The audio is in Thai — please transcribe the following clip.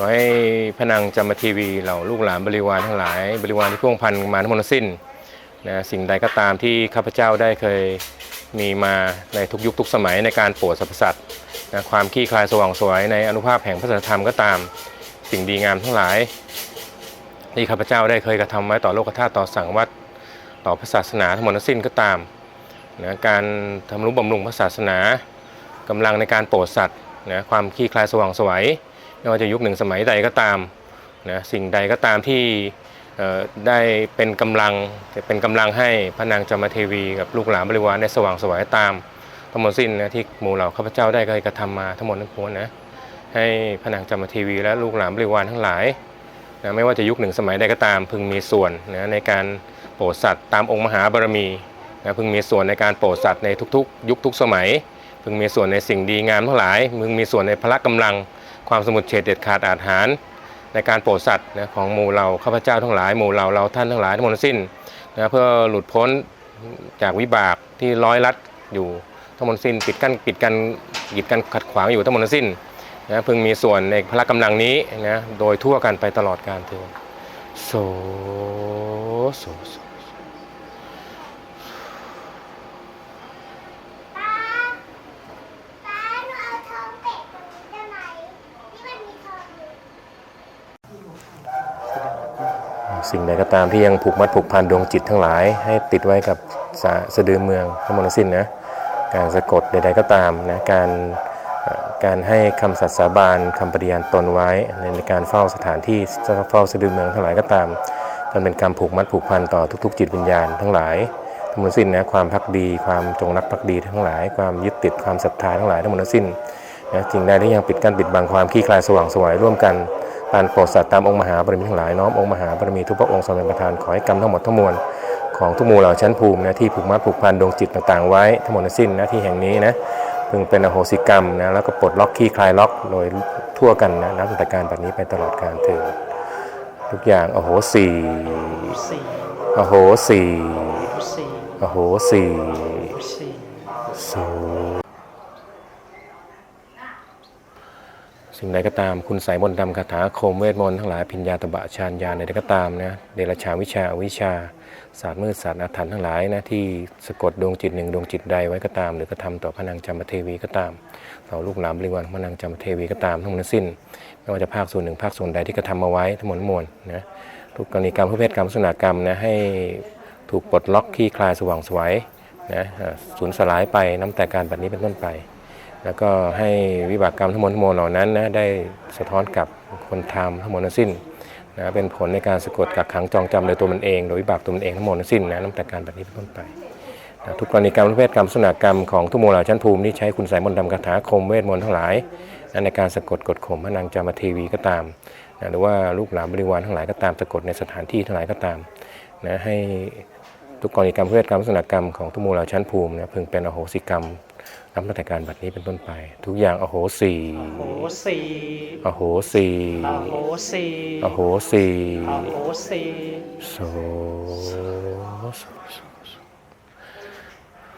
ขอให้พระนางจำมาทีวีเหล่าลูกหลานบริวารทั้งหลาย บริวารที่พ่วงพันมาทั้งหมดสิ้นนะสิ่งใดก็ตามที่ข้าพเจ้าได้เคยมีมาในทุกยุคทุกสมัยในการโปรดสรรพสัตว์นะความขี้คลายสว่างสวยในอนุภาพแห่งพระธรรมก็ตามสิ่งดีงามทั้งหลายที่ข้าพเจ้าได้เคยกระทำไว้ต่อโลกธาตุต่อสังวัตต่อพระศาสนาทั้งหมดสิ้นก็ตามนะการทำนุบำรุงพระศาสนากำลังในการโปรดสัตว์นะความขี้คลายสว่างสวย ไม่ว่าจะยุคหนึ่งสมัยใดก็ตามนะสิ่งใดก็ตามที่ได้เป็นกำลังจะเป็นกำลังให้พระนางจามเทวีกับลูกหลานบริวารได้สว่างสวยตามทั้งหมดสิ้นนะที่หมู่เหล่าข้าพเจ้าได้เคยกระทำมาทั้งหมดทั้งปวงนะให้พระนางจามเทวีและลูกหลานบริวารทั้งหลายนะไม่ว่าจะยุคหนึ่งสมัยใดก็ตามพึงมีส่วนนะในการโปรดสัตว์ตามองค์มหาบารมีนะพึงมีส่วนในการโปรดสัตว์ในทุกๆ ยุคทุกสมัย พึงมีส่วนในสิ่งดีงามทั้งหลาย พึงมีส่วนในพละกำลัง ความสมุทเฉดเด็ดขาดอาหารในการโปรดสัตว์นะของหมู่เราข้าพเจ้าทั้งหลายหมู่เราเราท่านทั้งหลายทั้งหมดสิ้นนะเพื่อหลุดพ้นจากวิบากที่ร้อยลัดอยู่ทั้งหมดสิ้นปิดกั้นปิดกันกีดกันขัดขวางอยู่ทั้งหมดสิ้นนะพึงมีส่วนในพละกำลังนี้นะโดยทั่วกันไปตลอดกาลเถิดโสโสโส ตาตาหนูเอาทองเตะตรงนี้ได้ไหมที่มันมีทองอยู่ สิ่งใดก็ตามที่ยังผูกมัดผูกพันดวงจิตทั้งหลาย ให้ติดไว้กับสะสะดือเมืองทั้งหมดสิ้นนะการสะกดใด ๆก็ตามนะการการให้คำสัตย์สาบานคำปฏิญาณตนไว้ในการเฝ้าสถานที่เฝ้าสะดือเมืองทั้งหลายก็ตามจนเป็นการผูกมัดผูกพันต่อทุก ๆ จิตวิญญาณทั้งหลายทั้งหมดสิ้นนะความพักดี ความจงรักภักดีทั้งหลาย ความยึดติดความศรัทธาทั้งหลายทั้งหมดสิ้นนะสิ่งใดที่ยังปิดกั้นปิดบังความขี้คลายสว่างสวยร่วมกัน การโปรดสัตว์ตามองค์มหาบารมีทั้งหลายน้อมองค์มหาบารมีทุกพระองค์ทรงเป็นประธานขอให้กรรมทั้งหมดทั้งมวลของทุกหมู่เหล่าชั้นภูมินะที่ผูกมัดผูกพันดวงจิตต่างๆไว้ทั้งหมดทั้งสิ้นนะที่แห่งนี้นะพึงเป็นอโหสิกรรมนะแล้วก็ปลดล็อกขี้คลายล็อกโดยทั่วกันนะนับตั้งแต่การแบบนี้ไปตลอดการเถิดทุกอย่างอโหสีสี่อโหสีสี่อโหสีสี่ สิ่งใดก็ตามคุณสายมนต์ดำคาถาคมเวทมนต์ทั้งหลายพิญญาตบะฌานญาณใดก็ตามนะเดรัจฉาวิชาอวิชาศาสตร์มืดศาสตร์อาถรรพ์ทั้งหลายนะที่สะกดดวงจิตหนึ่งดวงจิตใดไว้ก็ตาม หรือกระทำต่อพระนางจามเทวีก็ตาม ต่อลูกหลานบริวารของพระนางจามเทวีก็ตามทั้งหมดทั้งสิ้นไม่ว่าจะภาคส่วนหนึ่งภาคส่วนใดที่กระทำมาไว้ทั้งหมดมวลนะทุกกรณีกรรมเพื่อเพศกรรมลักษณะกรรมนะให้ถูกปลดล็อกคลี่คลายสว่างสวยนะสูญสลายไปน้ำแต่การแบบนี้เป็นต้นไป แล้วก็ให้วิบากกรรมทั้งหมดทั้งมวลเหล่านั้นนะได้สะท้อนกับคนทำทั้งหมดทั้งสิ้นนะเป็นผลในการสะกดกักขังจองจำโดยตัวมันเองโดยวิบากตัวมันเองทั้งหมดทั้งสิ้นนะน้ำแต่การแบบนี้เป็นต้นไปนะทุกกรณีกรรมเภทกรรมลักษณะกรรมของทุกหมู่เหล่าชั้นภูมิที่ใช้คุณสายมนต์ดำคาถาคมเวทมนต์ทั้งหลายนะในการสะกดกดข่มพระนางจามเทวีก็ตามนะหรือว่าลูกหลานบริวารทั้งหลายก็ตามสะกดในสถานที่ทั้งหลายก็ตามนะให้ทุกกรณีกรรมเภทกรรมลักษณะกรรมของทุกหมู่เหล่าชั้นภูมินะพึงเป็นอโหสิกรรม นับตั้งแต่การบัดนี้เป็นต้นไป ทุกอย่างอโหสีโหสี่อโหสีโหสี่อโหสีโหสี่โสโสโส